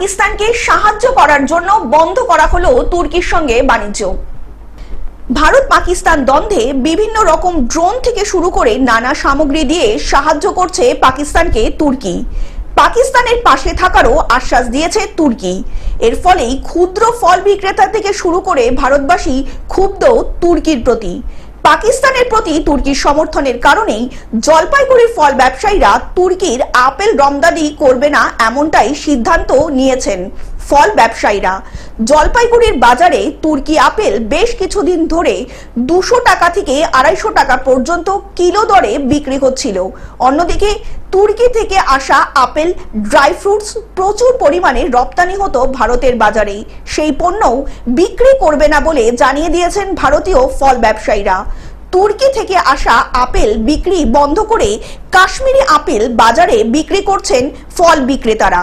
পাকিস্তানকে সাহায্য করার জন্য বন্ধ করা হলো তুর্কির সঙ্গে বাণিজ্য। ভারত পাকিস্তান দ্বন্দ্বে বিভিন্ন রকম ড্রোন থেকে শুরু করে নানা সামগ্রী দিয়ে সাহায্য করছে পাকিস্তানকে তুর্কি। পাকিস্তানের পাশে থাকারও আশ্বাস দিয়েছে তুর্কি। এর ফলেই ক্ষুদ্র ফল বিক্রেতা থেকে শুরু করে ভারতবাসী ক্ষুব্ধ তুর্কির প্রতি। পাকিস্তানের প্রতি তুর্কির সমর্থনের কারণেই জলপাইগুড়ির ফল ব্যবসায়ীরা তুর্কির আপেল রমদানি করবে না এমনটাই সিদ্ধান্ত নিয়েছেন। ফল ব্যবসায়ীরা। জলপাইগুড়ির বাজারে তুর্কি আপেল বেশ কিছুদিন ধরে দুশো টাকা থেকে আড়াইশো টাকা পর্যন্ত কিলো দরে বিক্রি হচ্ছিল। অন্যদিকে তুর্কি থেকে আসা আপেল, ড্রাই ফ্রুটস প্রচুর পরিমাণে রপ্তানি হতো ভারতের বাজারে সেই পণ্যও বিক্রি করবে না বলে জানিয়ে দিয়েছেন ভারতীয় ফল ব্যবসায়ীরা। তুর্কি থেকে আসা আপেল বিক্রি বন্ধ করে কাশ্মীরি আপেল বাজারে বিক্রি করছেন ফল বিক্রেতারা।